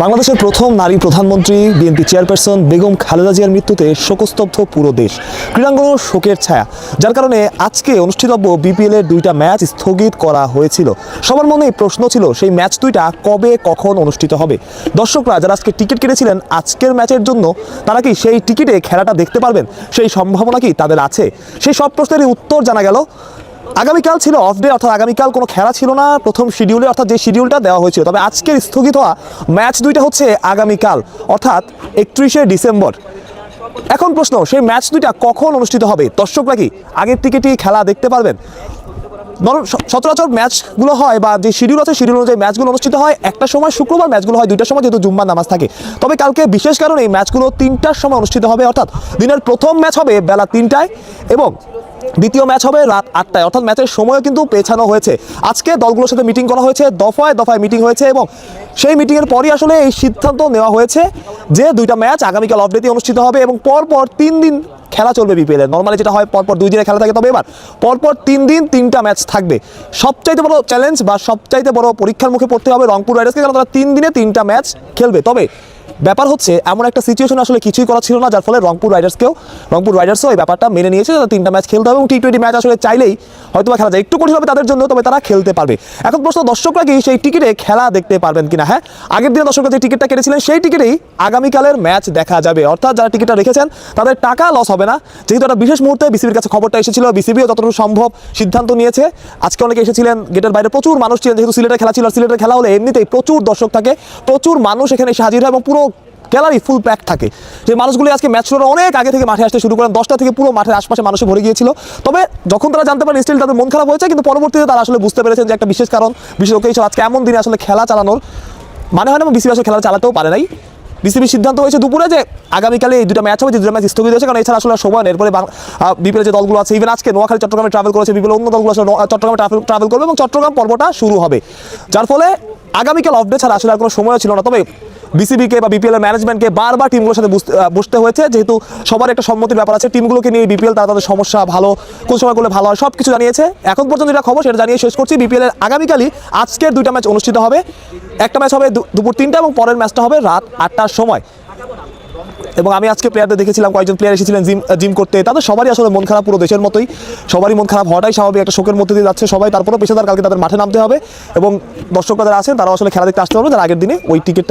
বাংলাদেশের প্রথম নারী প্রধানমন্ত্রী, বিএনপি চেয়ারপারসন বেগম খালেদা জিয়ার মৃত্যুতে শোকস্তব্ধ পুরো দেশ। ক্রীড়াঙ্গন শোকের ছায়া, যার কারণে আজকে অনুষ্ঠিতব্য বিপিএল এর দুইটা ম্যাচ স্থগিত করা হয়েছিল। সবার মনে প্রশ্ন ছিল, সেই ম্যাচ দুইটা কবে, কখন অনুষ্ঠিত হবে? দর্শকরা যারা আজকে টিকিট কেটেছিলেন আজকের ম্যাচের জন্য, তারা কি সেই টিকিটে খেলাটা দেখতে পারবেন? সেই সম্ভাবনা কি তাদের আছে? সেই সব প্রশ্নেরই উত্তর জানা গেল আগামীকাল ছিল অফ ডে অর্থাৎ আগামীকাল কোনো খেলা ছিল না। প্রথম শিডিউলে অর্থাৎ যে শিডিউলটা দেওয়া হয়েছিল, তবে আজকের স্থগিত হওয়া ম্যাচ দুইটা হচ্ছে আগামীকাল, অর্থাৎ একত্রিশে ডিসেম্বর। এখন প্রশ্ন, সেই ম্যাচ দুইটা কখন অনুষ্ঠিত হবে? দর্শকরা কি আগের টিকিটই খেলা দেখতে পারবেন? সচরাচর ম্যাচগুলো হয় বা যে শিডিউল আছে শিডিউল অনুযায়ী ম্যাচগুলো অনুষ্ঠিত হয়, একটা সময় শুক্রবার ম্যাচগুলো হয়, দুইটার সময় যেহেতু জুম্মার নামাজ থাকে। তবে কালকে বিশেষ কারণে এই ম্যাচগুলো তিনটার সময় অনুষ্ঠিত হবে, অর্থাৎ দিনের প্রথম ম্যাচ হবে বেলা তিনটায় এবং দ্বিতীয় ম্যাচ হবে রাত আটটায়। অর্থাৎ ম্যাচের সময়ও কিন্তু পেছানো হয়েছে। আজকে দলগুলোর সাথে মিটিং করা হয়েছে, দফায় দফায় মিটিং হয়েছে এবং সেই মিটিংয়ের পরই আসলে এই সিদ্ধান্ত নেওয়া হয়েছে যে দুইটা ম্যাচ আগামীকাল অফডেতে অনুষ্ঠিত হবে এবং পরপর তিন দিন খেলা চলবে বিপিএল নর্মালি যেটা হয়, পরপর দুই দিনে খেলা থাকে, তবে এবার পরপর তিন দিন তিনটা ম্যাচ থাকবে। সবচাইতে বড় চ্যালেঞ্জ বা সবচাইতে বড় পরীক্ষার মুখে পড়তে হবে রংপুর রাইডার্সকে কারণ তারা তিন দিনে তিনটা ম্যাচ খেলবে। তবে ব্যাপার হচ্ছে, এমন একটা সিচুয়েশন আসলে কিছুই করা ছিল না, যার ফলে রংপুর রাইডার্সকেও রংপুর রাইডার্সও এই ব্যাপারটা মেনে নিয়েছে যে তিনটা ম্যাচ খেলতে হবে এবং টি টোয়েন্টি ম্যাচ আসলে চাইলেই হয়তো বা খেলা যায়। একটু কঠিন হবে তাদের জন্য, তবে তারা খেলতে পারবে। এখন প্রশ্ন, দর্শকরা কি সেই টিকিটে খেলা দেখতে পারবেন কিনা? হ্যাঁ আগের দিনে দর্শকরা যে টিকিটটা কেটেছিলেন, সেই টিকিটেই আগামীকালের ম্যাচ দেখা যাবে। অর্থাৎ যারা টিকিটটা রেখেছেন, তাদের টাকা লস হবে না। যেহেতু একটা বিশেষ মুহূর্তে বিসিবির কাছে খবরটা এসেছিল, বিসিবিও যতটুকু সম্ভব সিদ্ধান্ত নিয়েছে। আজকে অনেকে এসেছিলেন গেটের বাইরে প্রচুর মানুষ ছিলেন, যেহেতু সিলেটের খেলা ছিল সিলেটের খেলা হলে এমনিতেই প্রচুর দর্শক থাকে, প্রচুর মানুষ এখানে এসে হাজির হয় এবং পুরো গ্যালারি ফুল প্যাক থাকে। যে মানুষগুলি আজকে ম্যাচ শুরুর অনেক আগে থেকে মাঠে আসতে শুরু করেন, দশটা থেকে পুরো মাঠের আশপাশে মানুষে ভরে গিয়েছিল। তবে যখন তারা জানতে পারেন স্টিল তাদের মন খারাপ হয়েছে, কিন্তু পরবর্তীতে তারা আসলে বুঝতে পেরেছেন যে একটা বিশেষ কারণ, বিশেষ ওকেশন আজকে এমন দিনে আসলে খেলা চালানোর মানে হয় না বিসিবি আসলে খেলা চালাতেও পারে নাই। বিসিবির সিদ্ধান্ত হয়েছে দুপুরে যে আগামীকালে এই দুটো ম্যাচ হবে, যে দুটো ম্যাচ স্থগিত হয়েছে, কারণ এছাড়া আসলে সময় এরপরে বিপিএল যে দলগুলো আছে ইভেন আজকে নোয়াখালী, চট্টগ্রামে ট্রাভেল করেছে বিপিএল অন্য দলগুলো আসলে চট্টগ্রামে ট্রাভেল করবে, এবং চট্টগ্রাম পর্বটা শুরু হবে। যার ফলে আগামীকাল অফ ডে ছাড়া আসলে আর কোনো সময় ছিল না। তবে বিসিবিকে বা বিপিএলের ম্যানেজমেন্টকে বারবার টিমগুলোর সাথে বসতে হয়েছে। যেহেতু সবার একটা সম্মতির ব্যাপার আছে, টিমগুলোকে নিয়ে বিপিএল তারা তাদের সমস্যা ভালো, কোন সময় করলে ভালো হয় সব কিছু জানিয়েছে। এখন পর্যন্ত যেটা খবর, সেটা জানিয়ে শেষ করছি। বিপিএল এর আগামীকালই আজকের দুইটা ম্যাচ অনুষ্ঠিত হবে। একটা ম্যাচ হবে দুপুর তিনটা এবং পরের ম্যাচটা হবে রাত আটটার সময়। এবং আমি আজকে প্লেয়ারদের দেখেছিলাম, কয়েকজন প্লেয়ার এসেছিলেন জিম জিম করতে। তাদের সবারই আসলে মন খারাপ, পুরো দেশের মতোই। সবারই মন খারাপ হওয়াটাই স্বাভাবিক, একটা শোকের মধ্যে দিয়ে যাচ্ছে সবাই। তারপরেও পেশাদার কালকে তাদের মাঠে নামতে হবে। এবং দর্শকরা যারা আছেন, তারাও আসলে খেলা দেখতে আসতে হবে যারা আগের দিনে ওই টিকিটটা